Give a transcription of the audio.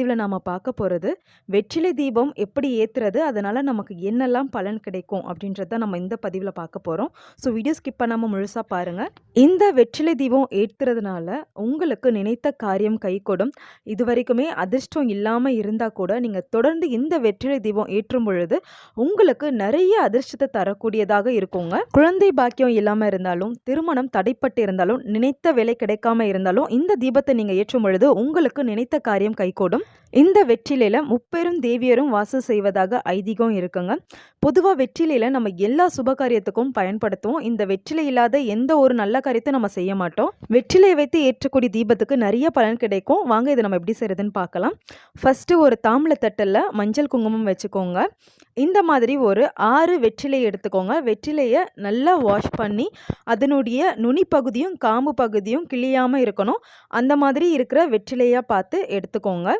பதிவில் நாம் பார்க்க போகிறது வெற்றிலை தீபம் எப்படி ஏற்றுறது அதனால் நமக்கு என்னெல்லாம் பலன் கிடைக்கும்? அப்படின்றத நம்ம இந்த பதிவில் பார்க்க போகிறோம் ஸோ வீடியோ ஸ்கிப் பண்ணாமல் முழுசாக பாருங்கள் இந்த வெற்றிலை தீபம் ஏற்றுறதுனால உங்களுக்கு நினைத்த காரியம் கைகூடும். இது வரைக்குமே அதிர்ஷ்டம் இல்லாமல் இருந்தால் கூட நீங்கள் தொடர்ந்து இந்த வெற்றிலை தீபம் ஏற்றும் பொழுது உங்களுக்கு நிறைய அதிர்ஷ்டத்தை தரக்கூடியதாக இருக்குங்க. குழந்தை பாக்கியம் இல்லாமல் இருந்தாலும் திருமணம் தடைப்பட்டு இருந்தாலும் நினைத்த வேலை கிடைக்காம இருந்தாலும் இந்த தீபத்தை நீங்கள் ஏற்றும் பொழுது உங்களுக்கு நினைத்த காரியம் கைகூடும். இந்த வெற்றிலையில் முப்பெரும் தேவியரும் வாசம் செய்வதாக ஐதீகம் இருக்குங்க. பொதுவாக வெற்றிலையில் நம்ம எல்லா சுப காரியத்துக்கும் பயன்படுத்துவோம். இந்த வெற்றிலை இல்லாத எந்த ஒரு நல்ல காரியத்தை நம்ம செய்ய மாட்டோம். வெற்றிலை வைத்து ஏற்றக்கூடிய தீபத்துக்கு நிறைய பலன் கிடைக்கும். வாங்க இதை நம்ம எப்படி செய்யறதுன்னு பார்க்கலாம். ஃபஸ்ட்டு ஒரு தாமில தட்டில் மஞ்சள் குங்குமம் வச்சுக்கோங்க. இந்த மாதிரி ஒரு ஆறு வெற்றிலை எடுத்துக்கோங்க. வெற்றிலையை நல்லா வாஷ் பண்ணி அதனுடைய நுனி பகுதியும் காம்பு பகுதியும் கிளியாமல் இருக்கணும். அந்த மாதிரி இருக்கிற வெற்றிலையாக பார்த்து எடுத்துக்கோங்க.